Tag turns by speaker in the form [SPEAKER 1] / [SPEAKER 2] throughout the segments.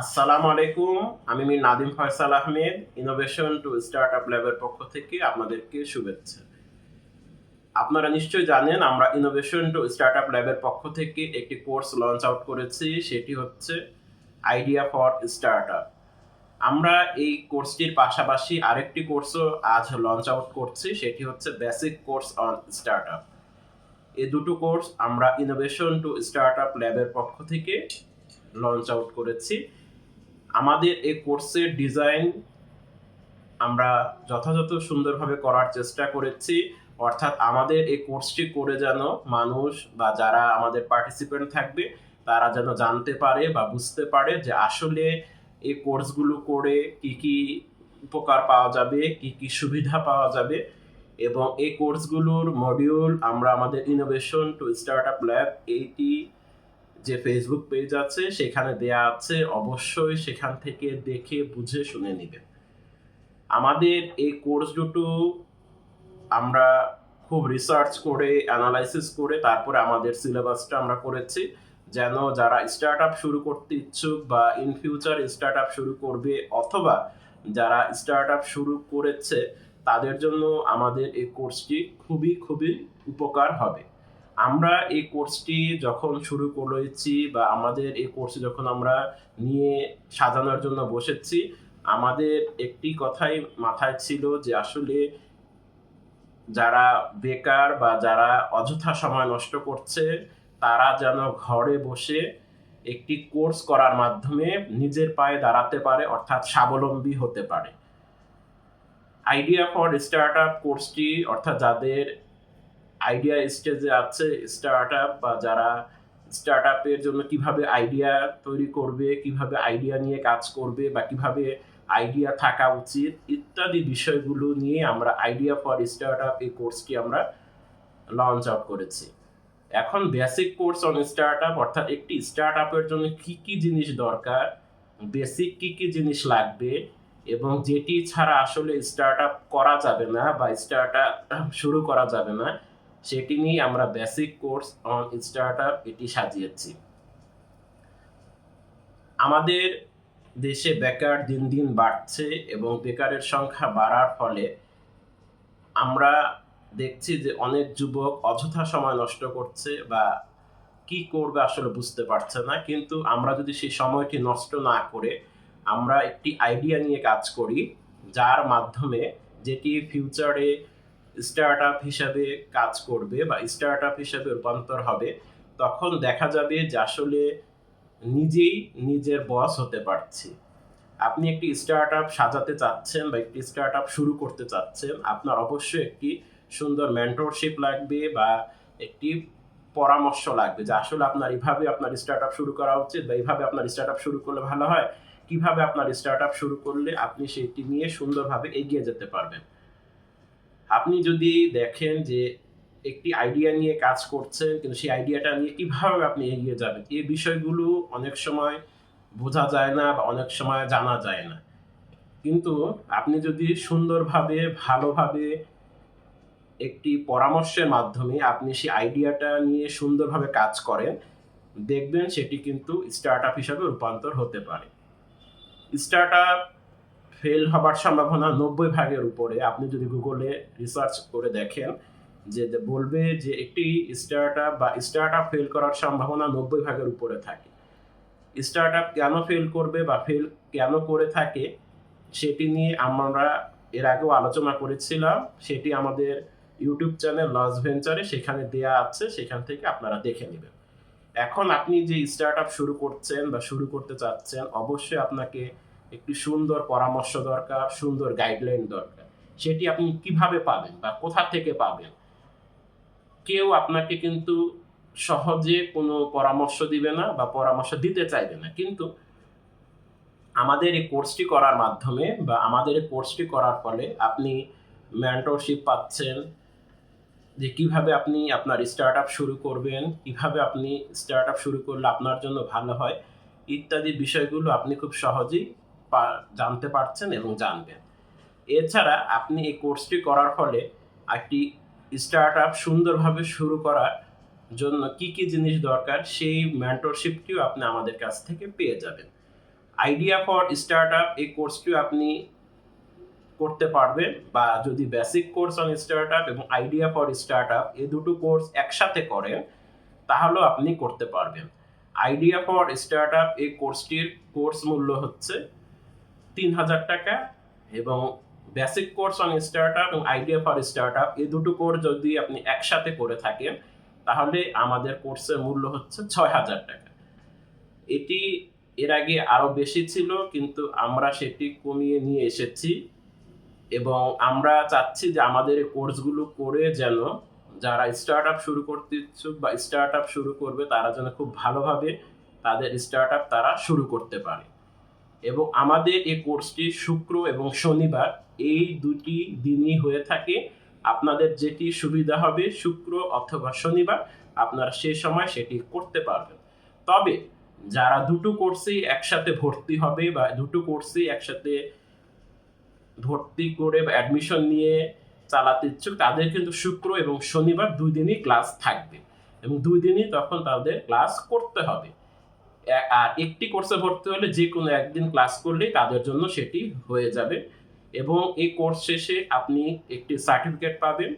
[SPEAKER 1] আসসালামু আলাইকুম, আমি Mir Nadim Faisal Ahmed innovation to start ল্যাবের পক্ষ থেকে আপনাদেরকে শুভেচ্ছা। আপনারা নিশ্চয়ই জানেন, আমরা ইনোভেশন টু স্টার্ট আপ ল্যাবের পক্ষ থেকে একটি কোর্স লঞ্চ আউট করেছি, সেটি হচ্ছে আইডিয়া ফর স্টার্ট আপ আমরা এই কোর্সটির পাশাপাশি আরেকটি কোর্সও আজ লঞ্চ আউট করছি, সেটি হচ্ছে basic course on start up এই দুটো কোর্স আমরা ইনোভেশন টু স্টার্ট আপ ল্যাবের পক্ষ থেকে লঞ্চ আউট করেছি। আমাদের এই কোর্সের ডিজাইন আমরা যথাযথ সুন্দরভাবে করার চেষ্টা করেছি। অর্থাৎ আমাদের এই কোর্সটি করে যেন মানুষ বা যারা আমাদের পার্টিসিপেন্ট থাকবে, তারা যেন জানতে পারে বা বুঝতে পারে যে আসলে এই কোর্সগুলো করে কি কি উপকার পাওয়া যাবে, কি কি সুবিধা পাওয়া যাবে এবং এই কোর্সগুলোর মডিউল আমরা আমাদের innovation to start up lab এইটি যে ফেসবুক পেজ আছে, সেখানে দেয়া আছে, অবশ্যই সেখান থেকে দেখে বুঝে শুনে নেবেন আমাদের এই কোর্স দুটো আমরা খুব রিসার্চ করে অ্যানালাইসিস করে, তারপরে আমাদের সিলেবাসটা আমরা করেছি। যেন যারা স্টার্ট আপ শুরু করতে ইচ্ছুক বা ইন ফিউচার স্টার্ট আপ শুরু করবে, অথবা যারা স্টার্ট আপ শুরু করেছে, তাদের জন্য আমাদের এই কোর্সটি খুবই খুবই উপকার হবে। আমরা এই কোর্সটি যখন শুরু করেছি বা আমাদের এই কোর্সে যখন আমরা নিয়ে সাজানোর জন্য বসেছি, আমাদের একটি কথাই মাথায় ছিল যে আসলে যারা বেকার বা যারা অযথা সময় নষ্ট করছে, তারা যেন ঘরে বসে একটি কোর্স করার মাধ্যমে নিজের পায়ে দাঁড়াতে পারে, অর্থাৎ স্বাবলম্বী হতে পারে। আইডিয়া ফর স্টার্ট আপ কোর্সটি অর্থাৎ যাদের আইডিয়া স্টেজে আছে স্টার্ট আপ বা যারা স্টার্ট আপের জন্য কীভাবে আইডিয়া তৈরি করবে, কীভাবে আইডিয়া নিয়ে কাজ করবে বা কীভাবে আইডিয়া থাকা উচিত ইত্যাদি বিষয়গুলো নিয়ে আমরা আইডিয়া ফর স্টার্ট আপ এই কোর্সটি আমরা লঞ্চ আউট করেছি। এখন basic course on start up অর্থাৎ একটি স্টার্ট আপের জন্য কি কি জিনিস দরকার বেসিক কি কি জিনিস লাগবে এবং যেটি ছাড়া আসলে স্টার্ট আপ করা যাবে না বা স্টার্ট আপ শুরু করা যাবে না সেটি নিয়ে আমরা বেসিক কোর্স অন স্টার্ট এটি সাজিয়েছি। আমাদের দেশে বেকার দিন দিন বাড়ছে এবং বেকারের সংখ্যা বাড়ার ফলে আমরা দেখছি যে অনেক যুবক অযথা সময় নষ্ট করছে বা কি করবে আসলে বুঝতে পারছে না। কিন্তু আমরা যদি সেই সময়টি নষ্ট না করে আমরা একটি আইডিয়া নিয়ে কাজ করি, যার মাধ্যমে যেটি ফিউচারে স্টার্ট আপ হিসাবে কাজ করবে বা স্টার্ট আপ হিসাবে রূপান্তর হবে, তখন দেখা যাবে যে আসলে নিজেই নিজের বস হতে পারছি। আপনি একটি স্টার্ট আপ সাজাতে চাচ্ছেন বা একটি স্টার্ট আপ শুরু করতে চাচ্ছেন, আপনার অবশ্যই একটি সুন্দর মেন্টরশিপ লাগবে বা একটি পরামর্শ লাগবে যে আসলে আপনার এইভাবে আপনার স্টার্ট আপ শুরু করা উচিত বা এইভাবে আপনার স্টার্ট আপ শুরু করলে ভালো হয়, কীভাবে আপনার স্টার্ট আপ শুরু করলে আপনি সেটি নিয়ে সুন্দরভাবে এগিয়ে যেতে পারবেন। আপনি যদি দেখেন যে একটি আইডিয়া নিয়ে কাজ করছেন, কিন্তু সেই আইডিয়াটা নিয়ে কীভাবে আপনি এগিয়ে যাবেন, এই বিষয়গুলো অনেক সময় বোঝা যায় না বা অনেক সময় জানা যায় না। কিন্তু আপনি যদি সুন্দরভাবে, ভালোভাবে একটি পরামর্শের মাধ্যমে আপনি সেই আইডিয়াটা নিয়ে সুন্দরভাবে কাজ করেন, দেখবেন সেটি কিন্তু স্টার্ট আপ হিসাবে রূপান্তর হতে পারে। স্টার্ট আপ ফেল হবার সম্ভাবনা নব্বই ভাগের উপরে। আপনি যদি গুগলে রিসার্চ করে দেখেন, যে বলবে যে একটি স্টার্ট আপ বা স্টার্ট আপ ফেল করার সম্ভাবনা নব্বই ভাগের উপরে থাকে। স্টার্ট আপ কেন ফেল করবে বা ফেল কেন করে থাকে, সেটি নিয়ে আমরা এর আগেও আলোচনা করেছিলাম। সেটি আমাদের ইউটিউব চ্যানেল লস ভেঞ্চারে সেখানে দেয়া আছে, সেখান থেকে আপনারা দেখে নেবেন। এখন আপনি যে স্টার্ট আপ শুরু করছেন বা শুরু করতে চাচ্ছেন, অবশ্যই আপনাকে একটি সুন্দর পরামর্শ দরকার, সুন্দর গাইডলাইন দরকার। সেটি আপনি কীভাবে পাবেন বা কোথা থেকে পাবেন? কেউ আপনাকে কিন্তু সহজে কোনো পরামর্শ দিবে না বা পরামর্শ দিতে চাইবে না। কিন্তু আমাদের এই কোর্সটি করার মাধ্যমে বা আমাদের এই কোর্সটি করার ফলে আপনি মেন্টরশিপ পাচ্ছেন, যে কীভাবে আপনি আপনার স্টার্ট আপ শুরু করবেন, কীভাবে আপনি স্টার্ট আপ শুরু করলে আপনার জন্য ভালো হয়, ইত্যাদি বিষয়গুলো আপনি খুব সহজেই জানতে পারছেন এবং জানবেন। এছাড়া আপনি এই কোর্সটি করার ফলে একটি স্টার্ট আপ সুন্দরভাবে শুরু করার জন্য কি কি জিনিস দরকার, সেই মেন্টরশিপটিও আপনি আমাদের কাছ থেকে পেয়ে যাবেন। আইডিয়া ফর স্টার্ট আপ এই কোর্সটি আপনি করতে পারবেন বা যদি basic course on start up এবং আইডিয়া ফর স্টার্ট আপ এই দুটো কোর্স একসাথে করেন, তাহলেও আপনি করতে পারবেন। আইডিয়া ফর স্টার্ট আপ এই কোর্সটির কোর্স মূল্য হচ্ছে তিন হাজার টাকা এবং basic course on start up এবং আইডিয়া ফর স্টার্ট আপ এই দুটো কোর্স যদি আপনি একসাথে করে থাকেন, তাহলে আমাদের কোর্সের মূল্য হচ্ছে ছয় হাজার টাকা। এটি এর আগে আরও বেশি ছিল, কিন্তু আমরা সেটি কমিয়ে নিয়ে এসেছি এবং আমরা চাচ্ছি যে আমাদের এই কোর্সগুলো করে যেন যারা স্টার্ট আপ শুরু করতে ইচ্ছুক বা স্টার্ট আপ শুরু করবে, তারা যেন খুব ভালোভাবে তাদের স্টার্ট আপ তারা শুরু করতে পারে। এবং আমাদের এই কোর্সটি শুক্র এবং শনিবার, এই দুটি দিনই হয়ে থাকে। আপনাদের যেটি সুবিধা হবে শুক্র অথবা শনিবার, আপনারা সেই সময় সেটি করতে পারবেন। তবে যারা দুটো কোর্সেই একসাথে ভর্তি হবে বা দুটো কোর্সেই একসাথে ভর্তি করে অ্যাডমিশন নিয়ে চালাতে ইচ্ছুক, তাদের কিন্তু শুক্র এবং শনিবার দুই দিনই ক্লাস থাকবে। এবং দুই দিনই তখন তাদের ক্লাস করতে হবে। আর একটি কোর্সে ভর্তি হলে যে কোনো একদিন ক্লাস করলেই তাদের জন্য সেটি হয়ে যাবে। এবং এই কোর্স শেষে আপনি একটি সার্টিফিকেট পাবেন।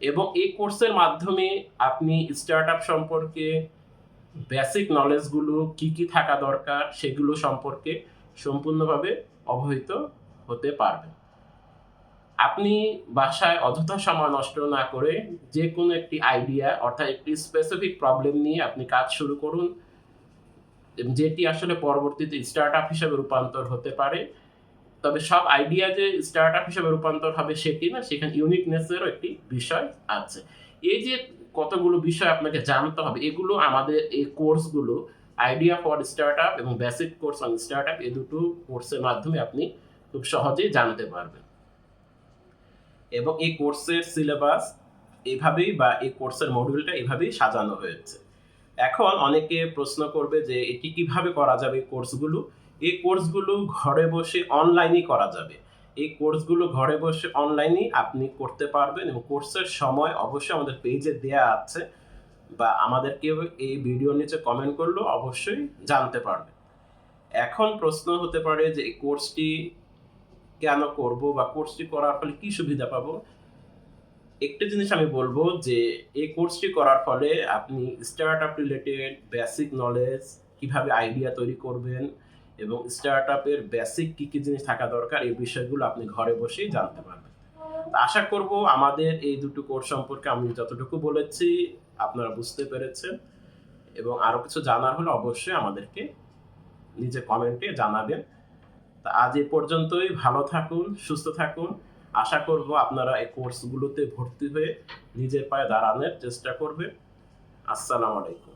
[SPEAKER 1] এবং এই কোর্সের মাধ্যমে আপনি স্টার্ট আপ সম্পর্কে বেসিক নলেজগুলো কি কি থাকা দরকার সেগুলো সম্পর্কে সম্পূর্ণভাবে অবহিত হতে পারবেন। আপনি বাসায় অযথা সময় নষ্ট না করে যে কোনো একটি আইডিয়া অর্থাৎ একটি স্পেসিফিক প্রবলেম নিয়ে আপনি কাজ শুরু করুন। যেটি আসলে পরবর্তীতে স্টার্ট আপ হিসেবে রূপান্তর হতে পারে। তবে সব আইডিয়া যে স্টার্ট আপ হিসেবে রূপান্তর হবে সেটি না, সেখানে ইউনিকনেসেরও একটি বিষয় আছে। এই যে কতগুলো বিষয় আপনাকে জানতে হবে, এগুলো আমাদের এই কোর্সগুলো আইডিয়া ফর স্টার্ট আপ এবং basic course on start up এই দুটো কোর্সের মাধ্যমে আপনি খুব সহজেই জানতে পারবেন। এবং এই কোর্সের সিলেবাস এভাবেই বা এই কোর্সের মডিউলটা এভাবেই সাজানো হয়েছে। এখন অনেকে প্রশ্ন করবে যে এটি কীভাবে করা যাবে কোর্সগুলো? এই কোর্সগুলো ঘরে বসে অনলাইনেই করা যাবে। এই কোর্সগুলো ঘরে বসে অনলাইনেই আপনি করতে পারবেন এবং কোর্সের সময় অবশ্যই আমাদের পেজে দেয়া আছে বা আমাদেরকে এই ভিডিওর নিচে কমেন্ট করলেও অবশ্যই জানতে পারবে। এখন প্রশ্ন হতে পারে যে এই কোর্সটি কেন করব বা কোর্সটি করার ফলে কি সুবিধা পাবো? একটা জিনিস আমি বলব যে, এই কোর্সটি করার ফলে আপনি start up related basic knowledge কীভাবে আইডিয়া তৈরি করবেন এবং স্টার্ট আপের বেসিক কী কী জিনিস থাকা দরকার, এই বিষয়গুলো আপনি ঘরে বসেই জানতে পারবেন। আশা করব আমাদের এই দুটো কোর্স সম্পর্কে আমি যতটুকু বলেছি আপনারা বুঝতে পেরেছেন এবং আরও কিছু জানার হলে অবশ্যই আমাদেরকে নিজে কমেন্টে জানাবেন। তা আজ এ পর্যন্তই, ভালো থাকুন, সুস্থ থাকুন। আশা করব আপনারা এই কোর্সগুলোতে ভর্তি হয়ে নিজের পায়ে দাঁড়ানোর চেষ্টা করবেন। আসসালামু আলাইকুম।